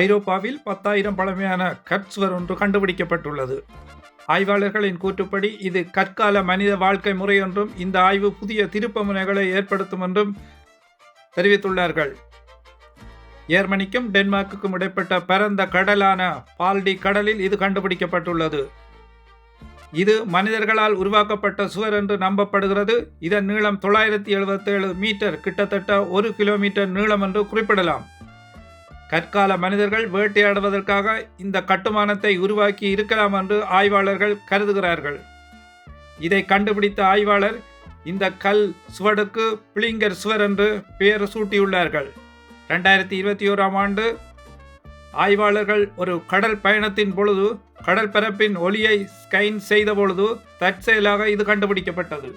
ஐரோப்பாவில் பத்தாயிரம் பழமையான கட்ஸ்வர் ஒன்று கண்டுபிடிக்கப்பட்டுள்ளது. ஆய்வாளர்களின் கூற்றுப்படி இது கற்கால மனித வாழ்க்கை முறை என்றும் இந்த ஆய்வு புதிய திருப்பமுனைகளை ஏற்படுத்தும் என்றும் தெரிவித்துள்ளார்கள். ஜெர்மனிக்கும் டென்மார்க்குக்கும் இடைப்பட்ட பரந்த கடலான பால்டி கடலில் இது கண்டுபிடிக்கப்பட்டுள்ளது. இது மனிதர்களால் உருவாக்கப்பட்ட சுவர் என்று நம்பப்படுகிறது. இதன் நீளம் தொள்ளாயிரத்தி எழுபத்தேழு மீட்டர் கிட்டத்தட்ட ஒரு கிலோமீட்டர் நீளம் என்று குறிப்பிடலாம். கற்கால மனிதர்கள் வேட்டையாடுவதற்காக இந்த கட்டுமானத்தை உருவாக்கி இருக்கலாம் என்று ஆய்வாளர்கள் கருதுகிறார்கள். இதை கண்டுபிடித்த ஆய்வாளர் இந்த கல் சுவடுக்கு பிளிங்கர் சுவர் என்று பெயர் சூட்டியுள்ளார்கள். ரெண்டாயிரத்தி இருபத்தி ஓராம் ஆண்டு ஆய்வாளர்கள் ஒரு கடல் பயணத்தின் பொழுது கடற்பரப்பின் ஒளியை ஸ்கைன் செய்த பொழுது தற்செயலாக இது கண்டுபிடிக்கப்பட்டது.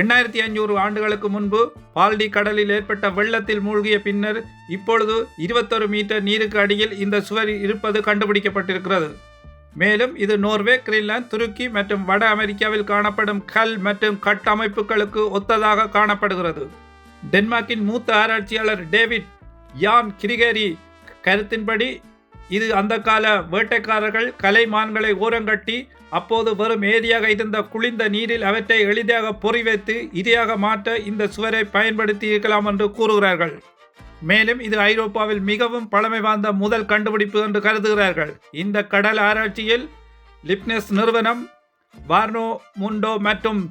எண்ணாயிரத்தி ஐநூறு ஆண்டுகளுக்கு முன்பு பால்டி கடலில் ஏற்பட்ட வெள்ளத்தில் மூழ்கிய பின்னர் இப்பொழுது இருபத்தொரு மீட்டர் நீருக்கு அடியில் இந்த சுவர் இருப்பது கண்டுபிடிக்கப்பட்டிருக்கிறது. மேலும் இது நோர்வே கிரீன்லாந்து துருக்கி மற்றும் வட அமெரிக்காவில் காணப்படும் கல் மற்றும் கட்டமைப்புகளுக்கு ஒத்ததாக காணப்படுகிறது. டென்மார்க்கின் மூத்த ஆராய்ச்சியாளர் டேவிட் யான் கிரிகேரி கருத்தின்படி இது அந்த கால வேட்டைக்காரர்கள் கலைமான்களை ஓரங்கட்டி அப்போது வெறும் ஏரியாக இருந்த குளிர்ந்த நீரில் அவற்றை எளிதாக பொறி வைத்து இரையாக மாற்ற இந்த சுவரை பயன்படுத்தி இருக்கலாம் என்று கூறுகிறார்கள். மேலும் இது ஐரோப்பாவில் மிகவும் பழமை வாய்ந்த முதல் கண்டுபிடிப்பு என்று கருதுகிறார்கள். இந்த கடல் ஆராய்ச்சியில் லிப்னஸ் நிறுவனம் வார்னோ முண்டோ மற்றும்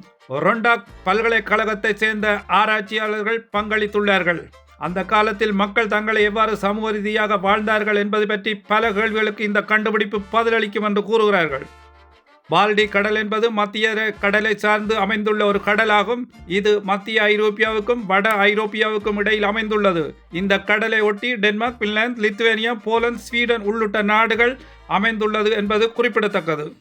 ரொண்டாக் பல்கலைக்கழகத்தைச் சேர்ந்த ஆராய்ச்சியாளர்கள் பங்களித்துள்ளார்கள். அந்த காலத்தில் மக்கள் தங்களை எவ்வாறு சமூக ரீதியாக வாழ்ந்தார்கள் என்பது பற்றி பல கேள்விகளுக்கு இந்த கண்டுபிடிப்பு பதிலளிக்கும் என்று கூறுகிறார்கள். பால்டி கடல் என்பது மத்திய கடலை சார்ந்து அமைந்துள்ள ஒரு கடலாகும். இது மத்திய ஐரோப்பியாவுக்கும் வட ஐரோப்பியாவுக்கும் இடையில் அமைந்துள்ளது. இந்த கடலை ஒட்டி Denmark Finland Lithuania Poland Sweden உள்ளிட்ட நாடுகள் அமைந்துள்ளது என்பது குறிப்பிடத்தக்கது.